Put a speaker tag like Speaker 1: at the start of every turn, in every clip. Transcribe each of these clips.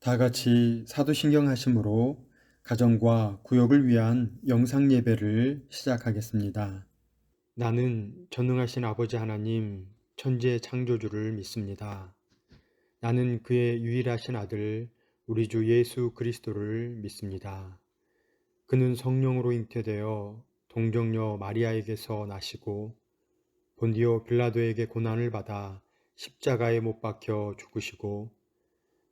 Speaker 1: 다 같이 사도신경 하심으로 가정과 구역을 위한 영상 예배를 시작하겠습니다. 나는 전능하신 아버지 하나님 천재 창조주를 믿습니다. 나는 그의 유일하신 아들 우리 주 예수 그리스도를 믿습니다. 그는 성령으로 잉태되어 동정녀 마리아에게서 나시고 본디오 빌라도에게 고난을 받아 십자가에 못 박혀 죽으시고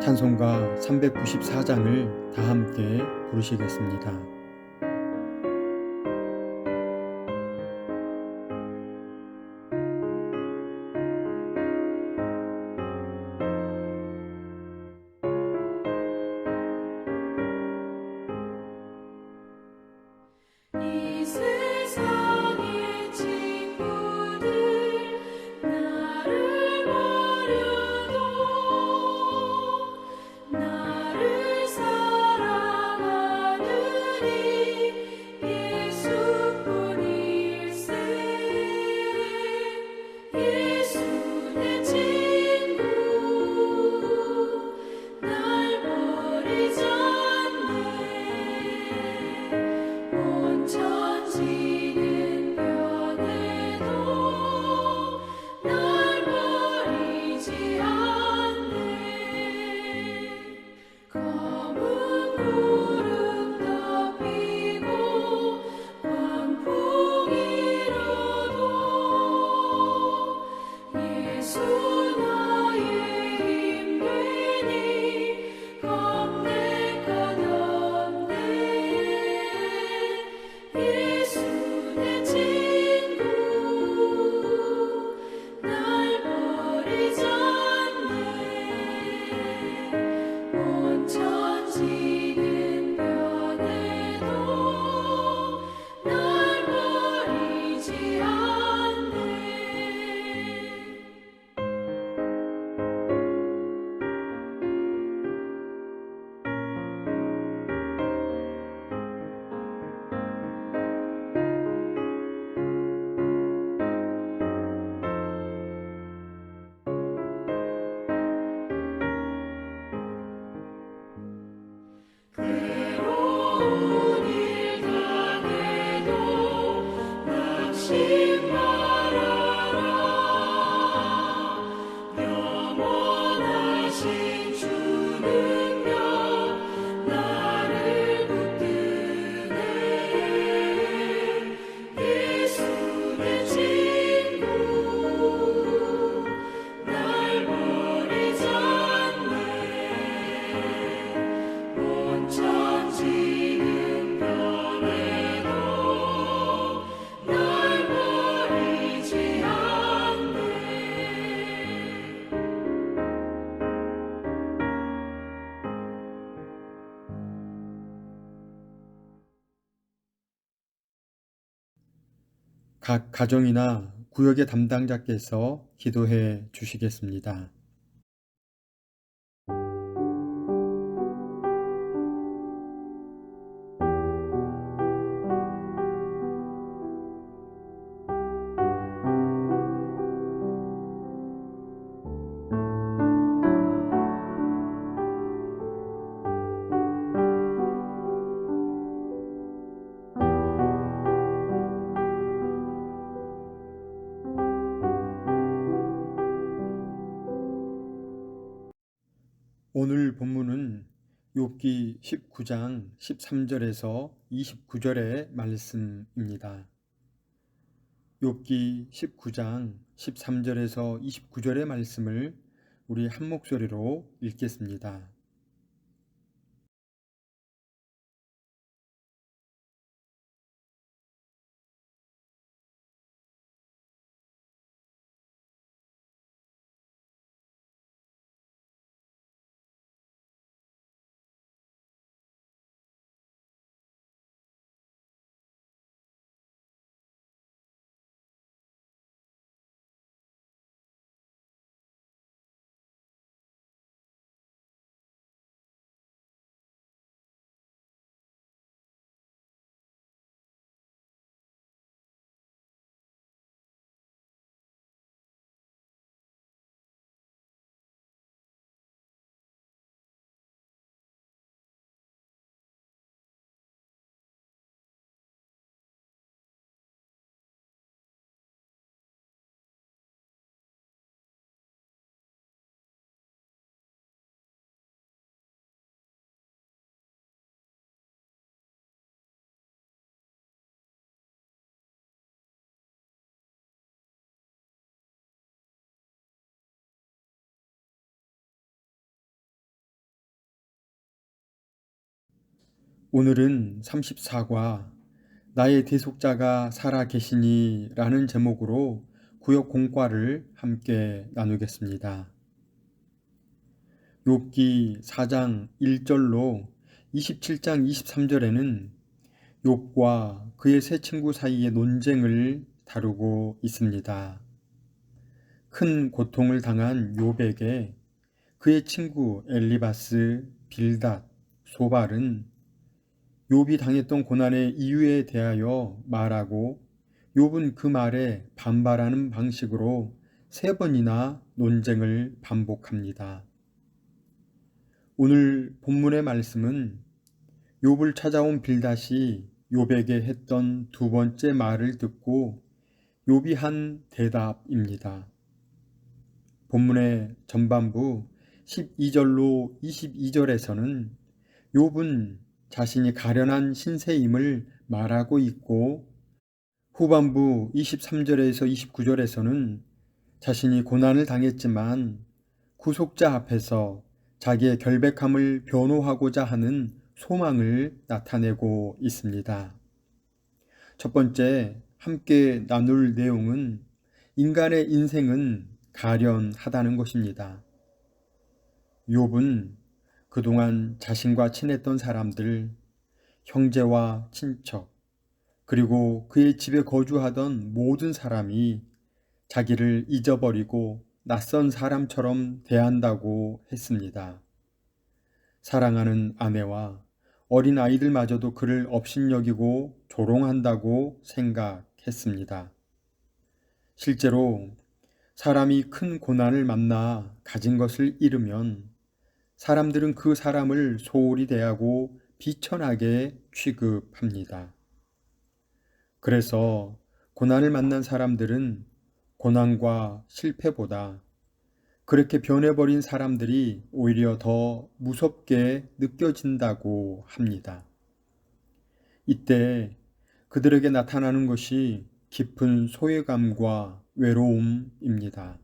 Speaker 1: 찬송가 394장을 다 함께 부르시겠습니다. 각 가정이나 구역의 담당자께서 기도해 주시겠습니다. 오늘 본문은 욥기 19장 13절에서 29절의 말씀입니다. 욥기 19장 13절에서 29절의 말씀을 우리 한 목소리로 읽겠습니다.
Speaker 2: 오늘은 34과 나의 대속자가 살아 계시니 라는 제목으로 구역 공과를 함께 나누겠습니다. 욥기 4장 1절로 27장 23절에는 욥과 그의 세 친구 사이의 논쟁을 다루고 있습니다. 큰 고통을 당한 욥에게 그의 친구 엘리바스, 빌닷, 소발은 욥이 당했던 고난의 이유에 대하여 말하고 욥은 그 말에 반발하는 방식으로 세 번이나 논쟁을 반복합니다. 오늘 본문의 말씀은 욥을 찾아온 빌닷이 욥에게 했던 두 번째 말을 듣고 욥이 한 대답입니다. 본문의 전반부 12절로 22절에서는 욥은 자신이 가련한 신세임을 말하고 있고 후반부 23절에서 29절에서는 자신이 고난을 당했지만 구속자 앞에서 자기의 결백함을 변호하고자 하는 소망을 나타내고 있습니다. 첫 번째 함께 나눌 내용은 인간의 인생은 가련하다는 것입니다. 욥은 그동안 자신과 친했던 사람들, 형제와 친척, 그리고 그의 집에 거주하던 모든 사람이 자기를 잊어버리고 낯선 사람처럼 대한다고 했습니다. 사랑하는 아내와 어린 아이들마저도 그를 업신여기고 조롱한다고 생각했습니다. 실제로 사람이 큰 고난을 만나 가진 것을 잃으면 사람들은 그 사람을 소홀히 대하고 비천하게 취급합니다. 그래서 고난을 만난 사람들은 고난과 실패보다 그렇게 변해버린 사람들이 오히려 더 무섭게 느껴진다고 합니다. 이때 그들에게 나타나는 것이 깊은 소외감과 외로움입니다.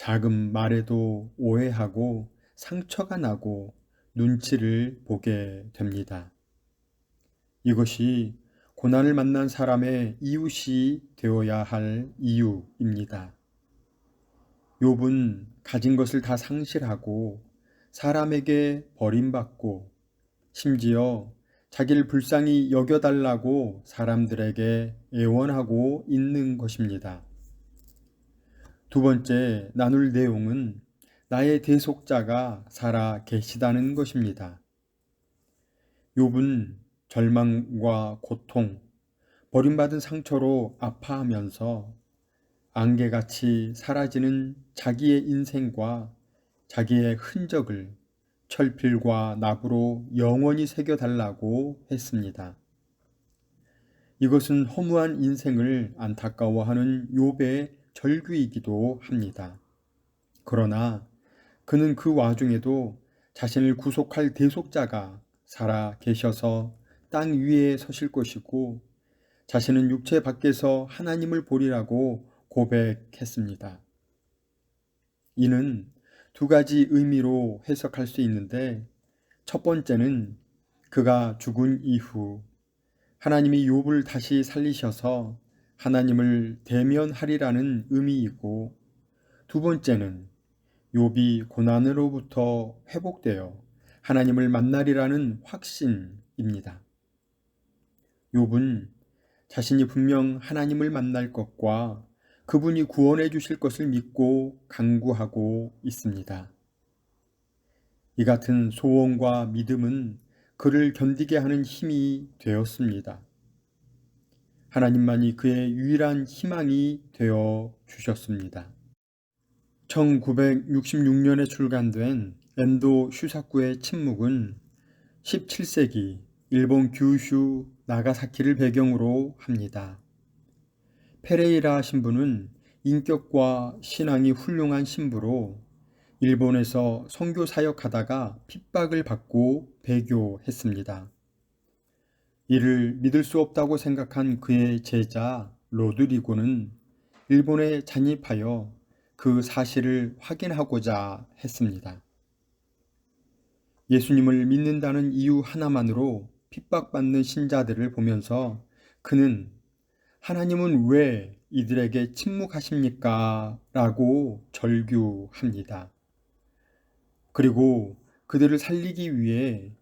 Speaker 2: 작은 말에도 오해하고 상처가 나고 눈치를 보게 됩니다. 이것이 고난을 만난 사람의 이웃이 되어야 할 이유입니다. 욥은 가진 것을 다 상실하고 사람에게 버림받고 심지어 자기를 불쌍히 여겨달라고 사람들에게 애원하고 있는 것입니다. 두 번째 나눌 내용은 나의 대속자가 살아 계시다는 것입니다. 욥은 절망과 고통, 버림받은 상처로 아파하면서 안개같이 사라지는 자기의 인생과 자기의 흔적을 철필과 납으로 영원히 새겨달라고 했습니다. 이것은 허무한 인생을 안타까워하는 욥의 절규이기도 합니다. 그러나 그는 그 와중에도 자신을 구속할 대속자가 살아 계셔서 땅 위에 서실 것이고 자신은 육체 밖에서 하나님을 보리라고 고백했습니다. 이는 두 가지 의미로 해석할 수 있는데 첫 번째는 그가 죽은 이후 하나님이 욥을 다시 살리셔서 하나님을 대면하리라는 의미이고 두 번째는 욥이 고난으로부터 회복되어 하나님을 만나리라는 확신입니다. 욥은 자신이 분명 하나님을 만날 것과 그분이 구원해 주실 것을 믿고 강구하고 있습니다. 이 같은 소원과 믿음은 그를 견디게 하는 힘이 되었습니다. 하나님만이 그의 유일한 희망이 되어 주셨습니다. 1966년에 출간된 엔도 슈사쿠의 침묵은 17세기 일본 규슈 나가사키를 배경으로 합니다. 페레이라 신부는 인격과 신앙이 훌륭한 신부로 일본에서 선교 사역하다가 핍박을 받고 배교했습니다. 이를 믿을 수 없다고 생각한 그의 제자 로드리고는 일본에 잔입하여 그 사실을 확인하고자 했습니다. 예수님을 믿는다는 이유 하나만으로 핍박받는 신자들을 보면서 그는 하나님은 왜 이들에게 침묵하십니까? 라고 절규합니다. 그리고 그들을 살리기 위해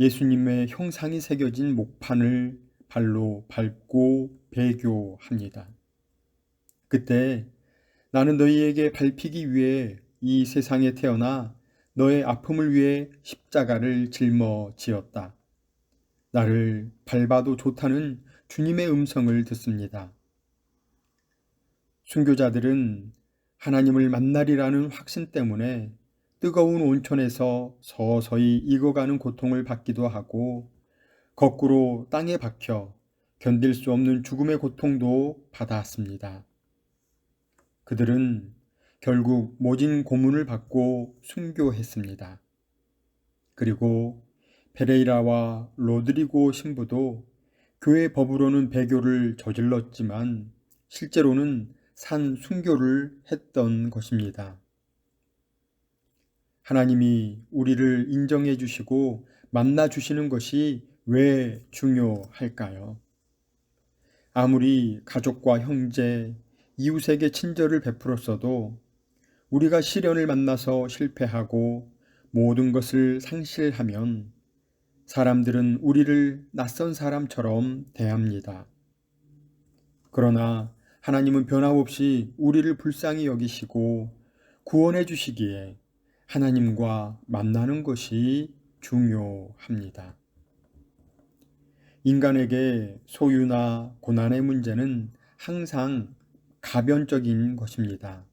Speaker 2: 예수님의 형상이 새겨진 목판을 발로 밟고 배교합니다. 그때 나는 너희에게 밟히기 위해 이 세상에 태어나 너의 아픔을 위해 십자가를 짊어 지었다. 나를 밟아도 좋다는 주님의 음성을 듣습니다. 순교자들은 하나님을 만나리라는 확신 때문에 뜨거운 온천에서 서서히 익어가는 고통을 받기도 하고 거꾸로 땅에 박혀 견딜 수 없는 죽음의 고통도 받아왔습니다. 그들은 결국 모진 고문을 받고 순교했습니다. 그리고 페레이라와 로드리고 신부도 교회 법으로는 배교를 저질렀지만 실제로는 산 순교를 했던 것입니다. 하나님이 우리를 인정해 주시고 만나 주시는 것이 왜 중요할까요? 아무리 가족과 형제, 이웃에게 친절을 베풀었어도 우리가 시련을 만나서 실패하고 모든 것을 상실하면 사람들은 우리를 낯선 사람처럼 대합니다. 그러나 하나님은 변함없이 우리를 불쌍히 여기시고 구원해 주시기에 하나님과 만나는 것이 중요합니다. 인간에게 소유나 고난의 문제는 항상 가변적인 것입니다.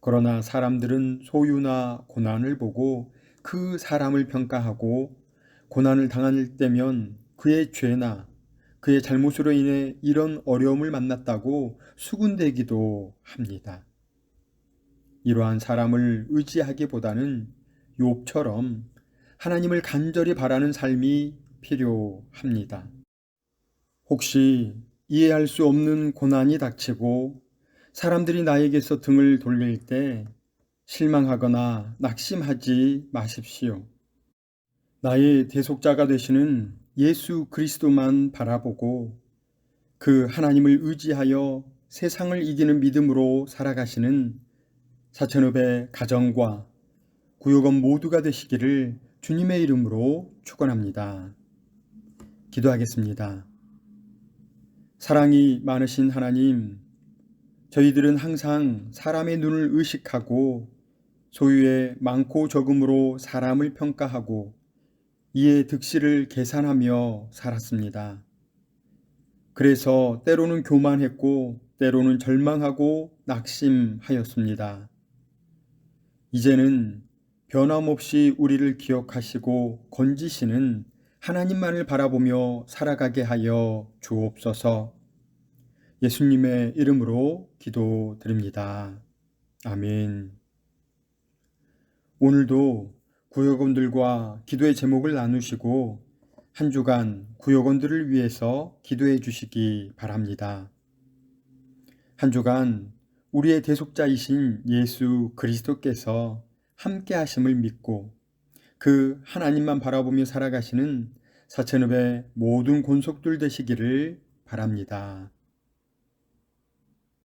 Speaker 2: 그러나 사람들은 소유나 고난을 보고 그 사람을 평가하고 고난을 당할 때면 그의 죄나 그의 잘못으로 인해 이런 어려움을 만났다고 수군대기도 합니다. 이러한 사람을 의지하기보다는 욥처럼 하나님을 간절히 바라는 삶이 필요합니다. 혹시 이해할 수 없는 고난이 닥치고 사람들이 나에게서 등을 돌릴 때 실망하거나 낙심하지 마십시오. 나의 대속자가 되시는 예수 그리스도만 바라보고 그 하나님을 의지하여 세상을 이기는 믿음으로 살아가시는 사천읍의 가정과 구역원 모두가 되시기를 주님의 이름으로 축원합니다. 기도하겠습니다. 사랑이 많으신 하나님, 저희들은 항상 사람의 눈을 의식하고 소유의 많고 적음으로 사람을 평가하고 이에 득실을 계산하며 살았습니다. 그래서 때로는 교만했고 때로는 절망하고 낙심하였습니다. 이제는 변함없이 우리를 기억하시고 건지시는 하나님만을 바라보며 살아가게 하여 주옵소서 예수님의 이름으로 기도드립니다. 아멘. 오늘도 구역원들과 기도의 제목을 나누시고 한 주간 구역원들을 위해서 기도해 주시기 바랍니다. 한 주간 우리의 대속자이신 예수 그리스도께서 함께 하심을 믿고 그 하나님만 바라보며 살아가시는 사천읍의 모든 권속들 되시기를 바랍니다.